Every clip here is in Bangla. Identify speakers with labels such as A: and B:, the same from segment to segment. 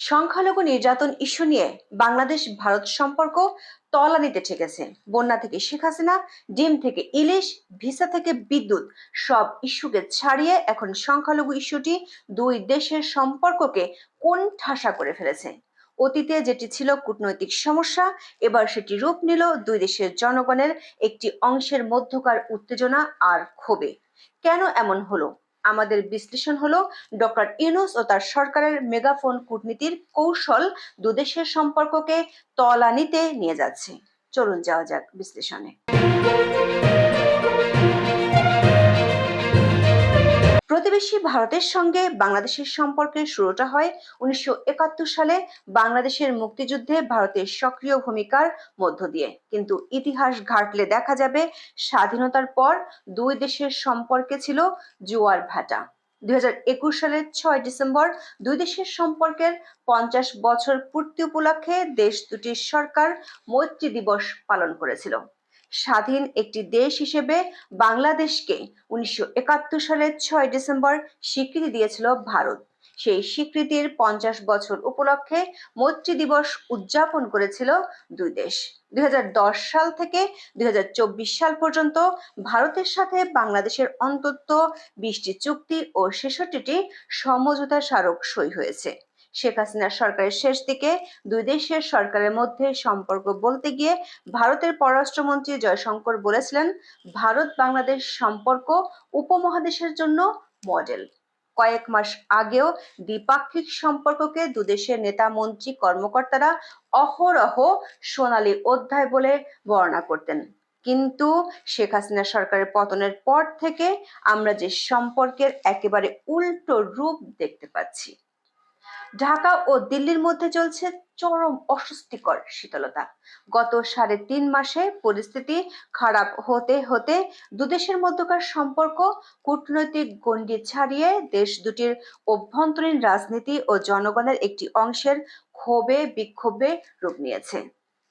A: সংখ্যালঘু নির্যাতন ইস্যু নিয়ে বাংলাদেশ ভারত সম্পর্ক তলানিতে ঠেকেছে। বন্যা থেকে শেখ হাসিনা, ডিম থেকে ইলিশ, ভিসা থেকে বিদ্যুৎ, সব ইস্যুকে ছাড়িয়ে এখন সংখ্যালঘু ইস্যুটি দুই দেশের সম্পর্ককে কোন ঠাসা করে ফেলেছে? অতীতে যেটি ছিল কূটনৈতিক সমস্যা, এবার সেটি রূপ নিল দুই দেশের জনগণের একটি অংশের মধ্যকার উত্তেজনা আর ক্ষোভে। কেন এমন হলো? আমাদের বিশ্লেষণ হলো ডক্টর ইউনুস ও তার সরকারের মেগাফোন কূটনীতির কৌশল দুদেশের সম্পর্ককে তলানিতে নিয়ে যাচ্ছে। চলুন যাওয়া যাক বিশ্লেষণে। প্রতিবেশী ভারতের সঙ্গে বাংলাদেশের সম্পর্কের শুরুটা হয় উনিশশো একাত্তর সালে বাংলাদেশের মুক্তিযুদ্ধে ভারতের সক্রিয় ভূমিকার মধ্য দিয়ে। কিন্তু ইতিহাস ঘাটলে দেখা যাবে স্বাধীনতার পর দুই দেশের সম্পর্কে ছিল জোয়ার ভাটা। দুই হাজার একুশ সালের ছয় ডিসেম্বর দুই দেশের সম্পর্কের পঞ্চাশ বছর পূর্তি উপলক্ষে দেশ দুটির সরকার মৈত্রী দিবস পালন করেছিল। স্বাধীন একটি দেশ হিসেবে বাংলাদেশকে উনিশশো একাত্তর সালের ছয় ডিসেম্বর স্বীকৃতি দিয়েছিল ভারত। সেই স্বীকৃতির পঞ্চাশ বছর উপলক্ষে মৈত্রী দিবস উদযাপন করেছিল দুই দেশ। দুই হাজার দশ সাল থেকে দুই হাজার চব্বিশ সাল পর্যন্ত ভারতের সাথে বাংলাদেশের অন্তত বিশটি চুক্তি ও ছেষট্টিটি সমঝোতা স্মারক সই হয়েছে। শেখ হাসিনার সরকারের শেষ দিকে দুই দেশের সরকারের মধ্যে সম্পর্ক বলতে গিয়ে ভারতের পররাষ্ট্রমন্ত্রী জয়শঙ্কর বলেছিলেন, ভারত বাংলাদেশ সম্পর্ক উপমহাদেশের জন্য মডেল কয়েক মাস আগেও দ্বিপাক্ষিক সম্পর্ককে দুদেশের নেতা, মন্ত্রী, কর্মকর্তারা অহরহ সোনালী অধ্যায় বলে বর্ণনা করতেন। কিন্তু শেখ হাসিনা সরকারের পতনের পর থেকে আমরা যে সম্পর্কের একেবারে উল্টো রূপ দেখতে পাচ্ছি। ঢাকা ও দিল্লির মধ্যে চলছে চরম অস্বস্তিকর শীতলতা। গত সাড়ে তিন মাসে পরিস্থিতি খারাপ হতে হতে দুদেশের মধ্যকার সম্পর্ক, কূটনৈতিক গণ্ডি ছাড়িয়ে দেশ দুটির অভ্যন্তরীণ রাজনীতি ও জনগণের একটি অংশের ক্ষোভে, বিক্ষোভে রূপ নিয়েছে।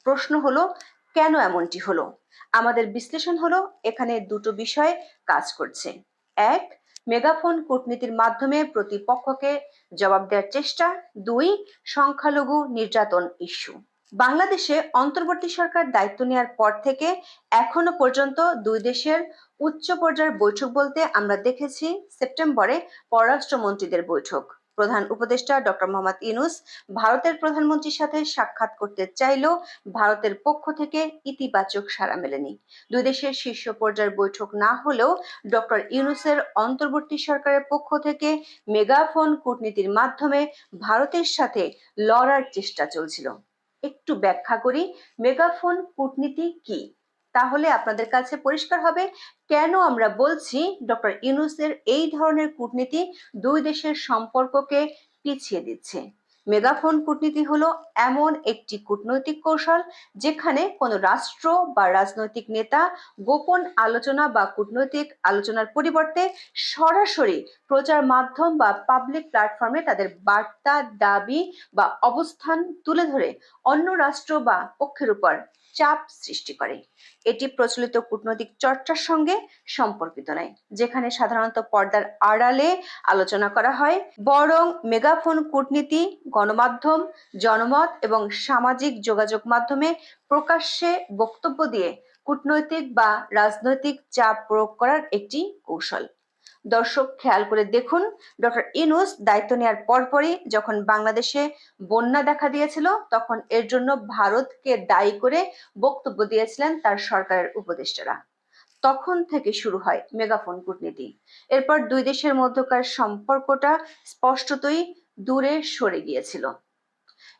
A: প্রশ্ন হলো, কেন এমনটি হলো? আমাদের বিশ্লেষণ হলো, এখানে দুটো বিষয় কাজ করছে। এক মেগাফোন কূটনীতির মাধ্যমে প্রতিপক্ষকে জবাব দেওয়ার চেষ্টা। দুই, সংখ্যালঘু নির্যাতন ইস্যু। বাংলাদেশে অন্তর্বর্তী সরকার দায়িত্ব নেওয়ার পর থেকে এখনও পর্যন্ত দুই দেশের উচ্চ পর্যায়ের বৈঠক বলতে আমরা দেখেছি সেপ্টেম্বরে পররাষ্ট্রমন্ত্রীদের বৈঠক। প্রধান উপদেষ্টা ডক্টর মোহাম্মদ ইনুস ভারতের প্রধানমন্ত্রীর সাথে সাক্ষাৎ করতে চাইলেও ভারতের পক্ষ থেকে ইতিবাচক সাড়া মেলেনি। দুই দেশের শীর্ষ পর্যায়ের বৈঠক না হলেও ডক্টর ইউনুসের অন্তর্বর্তী সরকারের পক্ষ থেকে মেগাফোন কূটনীতির মাধ্যমে ভারতের সাথে লড়ার চেষ্টা চলছিল। একটু ব্যাখ্যা করি, মেগাফোন কূটনীতি কি? তাহলে আপনাদের কাছে পরিষ্কার হবে কেন আমরা বলছি ডক্টর ইউনুসের এই ধরনের কূটনীতি দুই দেশের সম্পর্ককে পিছিয়ে দিচ্ছে। মেগাফোন কূটনীতি হলো এমন একটি কূটনৈতিক কৌশল যেখানে কোনো রাষ্ট্র বা রাজনৈতিক নেতা গোপন আলোচনা বা কূটনৈতিক আলোচনার পরিবর্তে সরাসরি প্রচার মাধ্যম বা পাবলিক প্ল্যাটফর্মে তাদের বার্তা, দাবি বা অবস্থান তুলে ধরে অন্য রাষ্ট্র বা পক্ষের উপর চাপ সৃষ্টি করে। এটি প্রচলিত কূটনৈতিক চর্চার সঙ্গে সম্পর্কিত নয়, যেখানে সাধারণত পর্দার আড়ালে আলোচনা করা হয়। বরং মেগাফোন কূটনীতি, গণমাধ্যম, জনমত এবং সামাজিক যোগাযোগ মাধ্যমে প্রকাশ্যে বক্তব্য দিয়ে কূটনৈতিক বা রাজনৈতিক চাপ প্রয়োগ করার একটি কৌশল। দর্শক খেয়াল করে দেখুন, ডক্টর ইনুস দায়িত্ব নেওয়ার পরপরই যখন বাংলাদেশে বন্যা দেখা দিয়েছিল, তখন এর জন্য ভারতকে দায়ী করে বক্তব্য দিয়েছিলেন তার সরকারের উপদেষ্টারা। তখন থেকে শুরু হয় মেগাফোন কূটনীতি। এরপর দুই দেশের মধ্যকার সম্পর্কটা স্পষ্টতই দূরে সরে গিয়েছিল।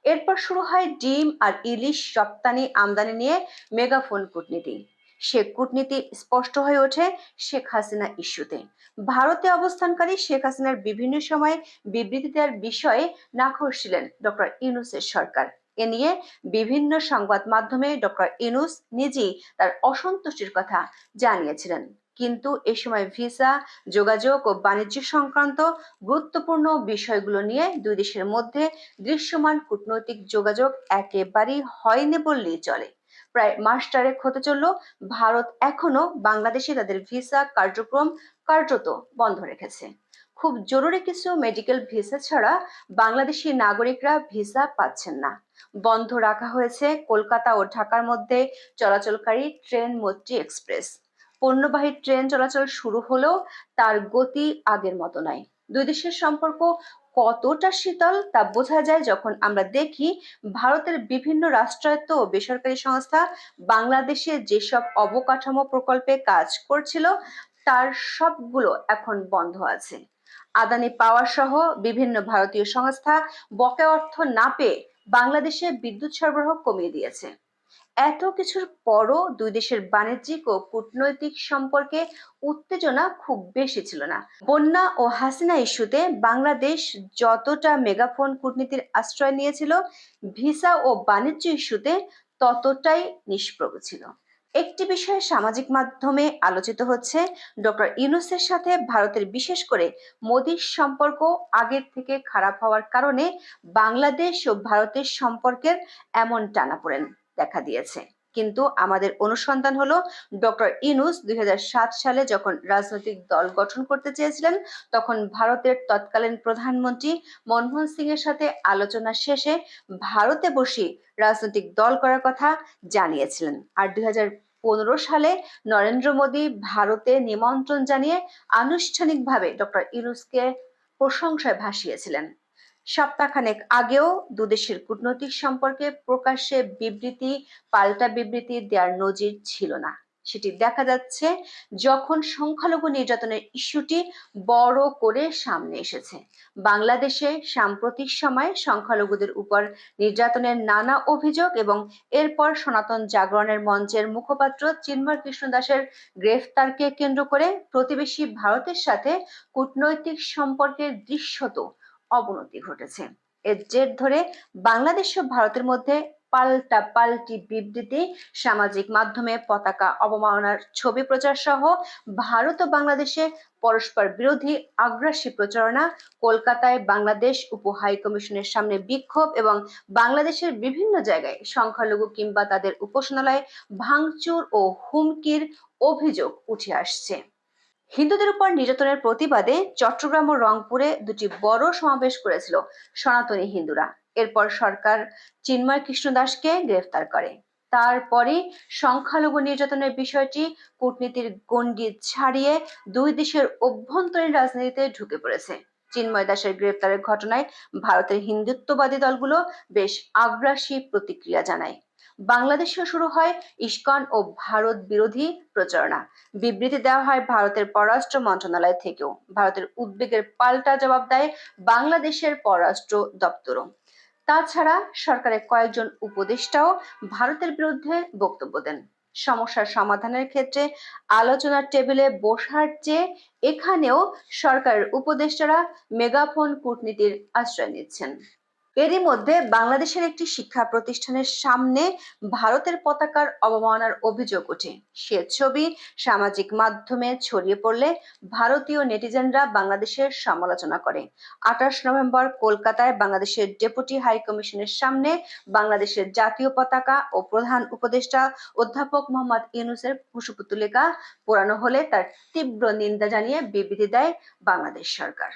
A: এরপর শুরু হয় ডিম আর ইলিশ রপ্তানি আমদানি নিয়ে মেগাফোন কূটনীতি। সে কূটনীতি স্পষ্ট হয়ে ওঠে শেখ হাসিনা ইস্যুতে। ভারতে অবস্থানকারী শেখ হাসিনার বিভিন্ন সময়ে বিবৃতি দেওয়ার বিষয়ে নাখোশ ছিলেন ডক্টর ইউনুসের সরকার। এ নিয়ে বিভিন্ন সংবাদ মাধ্যমে ডক্টর ইনুস নিজেই তার অসন্তুষ্টির কথা জানিয়েছিলেন। কিন্তু এ সময় ভিসা, যোগাযোগ ও বাণিজ্য সংক্রান্ত গুরুত্বপূর্ণ বিষয়গুলো নিয়ে দুই দেশের মধ্যে দৃশ্যমান কূটনৈতিক যোগাযোগ একেবারেই হয়নি বললেই চলে। প্রায় মাস চারেক হতে চলল, ভারত এখনও বাংলাদেশে তাদের ভিসা কার্যক্রম কার্যত বন্ধ রেখেছে। খুব জরুরি কিছু মেডিকেল ভিসা ছাড়া বাংলাদেশি নাগরিকরা ভিসা পাচ্ছেন না। বন্ধ রাখা হয়েছে কলকাতা ও ঢাকার মধ্যে চলাচলকারী ট্রেন মৈত্রী এক্সপ্রেস। পণ্যবাহী ট্রেন চলাচল শুরু হলেও তার গতি আগের মতো নাই দুই দেশের সম্পর্ক কতটা শীতল তা বোঝা যায় যখন আমরা দেখি ভারতের বিভিন্ন রাষ্ট্রায়ত্ত ও বেসরকারি সংস্থা বাংলাদেশে যেসব অবকাঠামো প্রকল্পে কাজ করছিল, তার সবগুলো এখন বন্ধ আছে। আদানি পাওয়ার সহ বিভিন্ন ভারতীয় সংস্থা বকে অর্থ না পেয়ে বাংলাদেশে বিদ্যুৎ সরবরাহ কমিয়ে দিয়েছে। এত কিছুর পরও দুই দেশের বাণিজ্যিক ও কূটনৈতিক সম্পর্কে উত্তেজনা খুব বেশি ছিল না। বন্যা ও হাসিনা ইস্যুতে বাংলাদেশ যতটা মেগাফোন কূটনীতির আশ্রয় নিয়েছিল, ভিসা ও বাণিজ্য ইস্যুতে ততটাই নিষ্প্রভ ছিল। একটি বিষয়ে সামাজিক মাধ্যমে আলোচিত হচ্ছে, ডক্টর ইউনুসের সাথে ভারতের বিশেষ করে মোদীর সম্পর্ক আগের থেকে খারাপ হওয়ার কারণে বাংলাদেশ ও ভারতের সম্পর্কের এমন টানাপোড়েন দেখা দিয়েছে। কিন্তু আমাদের অনুসন্ধান হলো, ডক্টর ইনুস দুই সালে যখন রাজনৈতিক দল গঠন করতে চেয়েছিলেন, তখন ভারতের তৎকালীন প্রধানমন্ত্রী মনমোহন সিং এর সাথে আলোচনা শেষে ভারতে বসে রাজনৈতিক দল করার কথা জানিয়েছিলেন। আর দুই পনেরো সালে নরেন্দ্র মোদী ভারতে নিমন্ত্রণ জানিয়ে আনুষ্ঠানিকভাবে ডক্টর ইউনুসকে প্রশংসায় ভাসিয়েছিলেন। সপ্তাহখানেক আগেও দুদেশের কূটনৈতিক সম্পর্কে প্রকাশ্যে বিবৃতি, পাল্টা বিবৃতি দেওয়ার নজির ছিল না। সেটি দেখা যাচ্ছে যখন সংখ্যালঘু নির্যাতনের ইস্যুটি বড় করে সামনে এসেছে। বাংলাদেশে সাম্প্রতিক সময়ে সংখ্যালঘুদের উপর নির্যাতনের নানা অভিযোগ এবং এরপর সনাতন জাগরণের মঞ্চের মুখপাত্র চিন্ময় কৃষ্ণ দাসের গ্রেফতারকে কেন্দ্র করে প্রতিবেশী ভারতের সাথে কূটনৈতিক সম্পর্কের দৃশ্যত অবনতি ঘটেছে। এর জের ধরে বাংলাদেশ ও ভারতের মধ্যে পাল্টা পাল্টি বিবৃতি, সামাজিক মাধ্যমে পতাকা অবমাননার ছবি প্রচার সহ ভারত ও বাংলাদেশে পরস্পর বিরোধী আগ্রাসী প্রচারণা, কলকাতায় বাংলাদেশ উপ হাই কমিশনের সামনে বিক্ষোভ এবং বাংলাদেশের বিভিন্ন জায়গায় সংখ্যালঘু কিংবা তাদের উপাসনালয় ভাঙচুর ও হুমকির অভিযোগ উঠে আসছে। হিন্দুদের উপর নির্যাতনের প্রতিবাদে চট্টগ্রাম ও রংপুরে দুটি বড় সমাবেশ করেছিল সনাতনী হিন্দুরা। এরপর সরকার চিন্ময় কৃষ্ণ দাসকে গ্রেফতার করে। তারপরে সংখ্যালঘু নির্যাতনের বিষয়টি কূটনীতির গণ্ডি ছাড়িয়ে দুই দেশের অভ্যন্তরীণ রাজনীতিতে ঢুকে পড়েছে। চিন্ময় দাসের গ্রেফতারের ঘটনায় ভারতের হিন্দুত্ববাদী দলগুলো বেশ আগ্রাসী প্রতিক্রিয়া জানায়। বাংলাদেশেও শুরু হয় ইস্কন ও ভারত বিরোধী প্রচারণা। বিবৃতি দেওয়া হয় ভারতের পররাষ্ট্র মন্ত্রণালয় থেকেও। ভারতের উদ্বেগের পাল্টা জবাব দেয় বাংলাদেশের পররাষ্ট্র দপ্তরও। তাছাড়া সরকারের কয়েকজন উপদেষ্টাও ভারতের বিরুদ্ধে বক্তব্য দেন। সমস্যার সমাধানের ক্ষেত্রে আলোচনার টেবিলে বসার চেয়ে এখানেও সরকারের উপদেষ্টারা মেগাফোন কূটনীতির আশ্রয় নিচ্ছেন। এরই মধ্যে বাংলাদেশের একটি শিক্ষা প্রতিষ্ঠানের সামনে ভারতের পতাকার অবমাননার অভিযোগ ওঠে। সে ছবি সামাজিক মাধ্যমে ছড়িয়ে পড়লে ভারতীয় নেটিজেনরা বাংলাদেশের সমালোচনা করে। আঠাশ নভেম্বর কলকাতায় বাংলাদেশের ডেপুটি হাই কমিশনের সামনে বাংলাদেশের জাতীয় পতাকা ও প্রধান উপদেষ্টা অধ্যাপক মোহাম্মদ ইউনুসের কুশপুতুলিকা পোড়ানো হলে তার তীব্র নিন্দা জানিয়ে বিবৃতি দেয় বাংলাদেশ সরকার।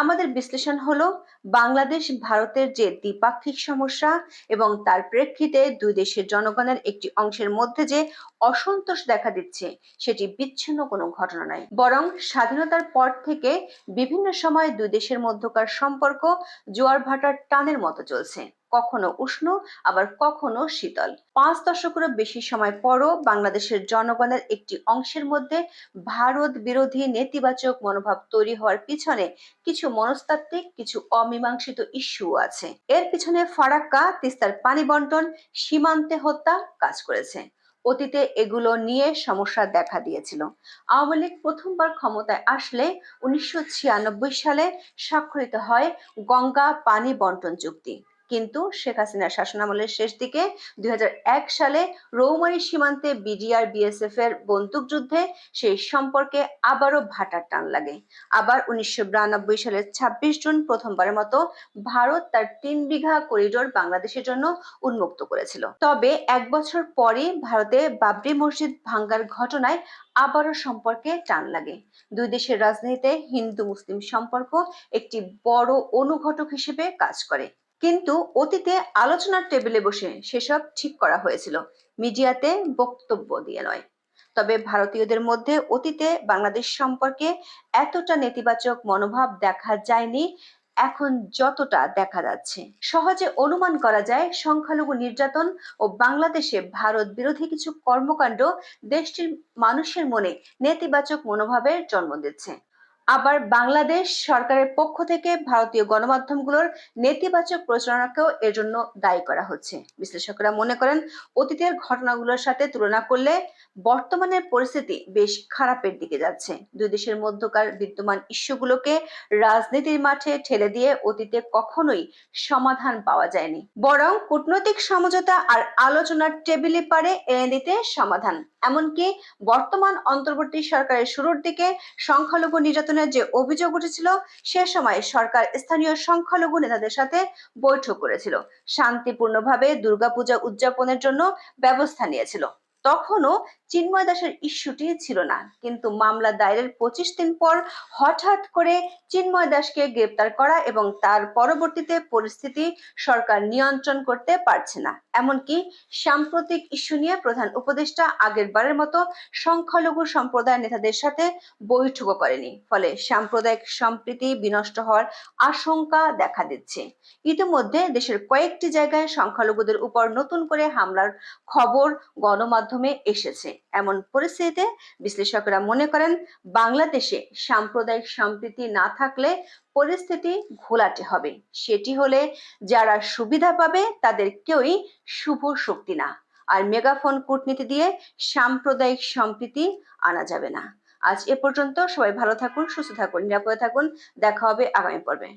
A: আমাদের বিশ্লেষণ হলো বাংলাদেশ, ভারতের যে দ্বিপাক্ষিক সমস্যা এবং তার প্রেক্ষিতে দুই দেশের জনগণের একটি অংশের মধ্যে যে অসন্তোষ দেখা দিচ্ছে, সেটি বিচ্ছিন্ন কোনো ঘটনা নয়। বরং স্বাধীনতার পর থেকে বিভিন্ন সময় দুই দেশের মধ্যকার সম্পর্ক জোয়ার ভাটার টানের মতো চলছে। কখনো উষ্ণ, আবার কখনো শীতল। পাঁচ দশকেরও বেশি সময় পরও বাংলাদেশের জনগণের একটি অংশের মধ্যে ভারত বিরোধী নেতিবাচক মনোভাব তৈরি হওয়ার পিছনে কিছু মনস্তাত্ত্বিক, কিছু অমীমাংসিত ইস্যু আছে। এর পিছনে ফারাক্কা, তিস্তার পানি বন্টন, সীমান্তে হত্যা কাজ করেছে। অতীতে এগুলো নিয়ে সমস্যা দেখা দিয়েছিল। আওয়ামী লীগ প্রথমবার ক্ষমতায় আসলে উনিশশো ছিয়ানব্বই সালে স্বাক্ষরিত হয় গঙ্গা পানি বন্টন চুক্তি। কিন্তু শেখ হাসিনার শাসনামলের শেষ দিকে দুই সালে রৌমারী সীমান্তে বিডিআর বিএসএফ এর বন্দুকযুদ্ধে সেই সম্পর্কে আবারও ভাটার টান লাগে। আবার উনিশশো বিরানব্বই সালের ছাব্বিশ জুন প্রথমবারের মতো ভারত তার তিন বিঘা করিডোর বাংলাদেশের জন্য উন্মুক্ত করেছিল। তবে এক বছর পরে ভারতে বাবরি মসজিদ ভাঙ্গার ঘটনায় আবারও সম্পর্কে টান লাগে। দুই দেশের রাজনীতিতে হিন্দু মুসলিম সম্পর্ক একটি বড় অনুঘটক হিসেবে কাজ করে। কিন্তু অতীতে আলোচনার টেবিলে বসে সেসব ঠিক করা হয়েছিল। মিডিয়াতে বক্তব্য দিয়ে নয়। তবে ভারতীয়দের মধ্যে অতীতে বাংলাদেশ সম্পর্কে এতটা নেতিবাচক মনোভাব দেখা যায়নি, এখন যতটা দেখা যাচ্ছে। সহজে অনুমান করা যায়, সংখ্যালঘু নির্যাতন ও বাংলাদেশে ভারত বিরোধী কিছু কর্মকাণ্ড দেশটির মানুষের মনে নেতিবাচক মনোভাবের জন্ম দিচ্ছে। আবার বাংলাদেশ সরকারের পক্ষ থেকে ভারতীয় গণমাধ্যমগুলোর নেতিবাচক প্রচারণাকেও এর জন্য দায়ী করা হচ্ছে। বিশ্লেষকরা মনে করেন, অতীতের ঘটনাগুলোর সাথে তুলনা করলে বর্তমানের পরিস্থিতি বেশ খারাপের দিকে যাচ্ছে। দুই দেশের মধ্যকার বিদ্যমান ইস্যুগুলোকে রাজনীতির মাঠে ঠেলে দিয়ে অতীতে কখনোই সমাধান পাওয়া যায়নি। বরং কূটনৈতিক সমঝোতা আর আলোচনার টেবিলে পারে এনে দিতে সমাধান এমনকি বর্তমান অন্তর্বর্তী সরকারের শুরুর দিকে সংখ্যালঘু নির্যাতনের যে অভিযোগ উঠেছিল, সে সময় সরকার স্থানীয় সংখ্যালঘু নেতাদের সাথে বৈঠক করেছিল। শান্তিপূর্ণভাবে দুর্গাপূজা উদযাপনের জন্য ব্যবস্থা নিয়েছিল। তখনও চিন্ময় দাসের ইস্যুটি ছিল না। কিন্তু মামলা দায়েরের পঁচিশ দিন পর হঠাৎ করে চিন্ময় দাসকে গ্রেপ্তার করা এবং তার পরবর্তীতে পরিস্থিতি সরকার নিয়ন্ত্রণ করতে পারছে না। এমনকি সাম্প্রতিক ইস্যু নিয়ে প্রধান উপদেষ্টা আগের বারের মতো সংখ্যালঘু সম্প্রদায়ের নেতাদের সাথে বৈঠকও করেনি। ফলে সাম্প্রদায়িক সম্প্রীতি বিনষ্ট হওয়ার আশঙ্কা দেখা দিচ্ছে। ইতিমধ্যে দেশের কয়েকটি জায়গায় সংখ্যালঘুদের উপর নতুন করে হামলার খবর গণমাধ্যমে এসেছে। এমন পরিস্থিতিতে বিশ্লেষকরা মনে করেন বাংলাদেশে সাম্প্রদায়িক সম্প্রীতি না থাকলে পরিস্থিতি ঘোলাটে হবে। সেটি হলে যারা সুবিধা পাবে তাদের কেউই শুভ শক্তি না। আর মেগাফোন কূটনীতি দিয়ে সাম্প্রদায়িক সম্প্রীতি আনা যাবে না। আজ এ পর্যন্ত সবাই ভালো থাকুন, সুস্থ থাকুন, নিরাপদে থাকুন। দেখা হবে আগামী পর্বে।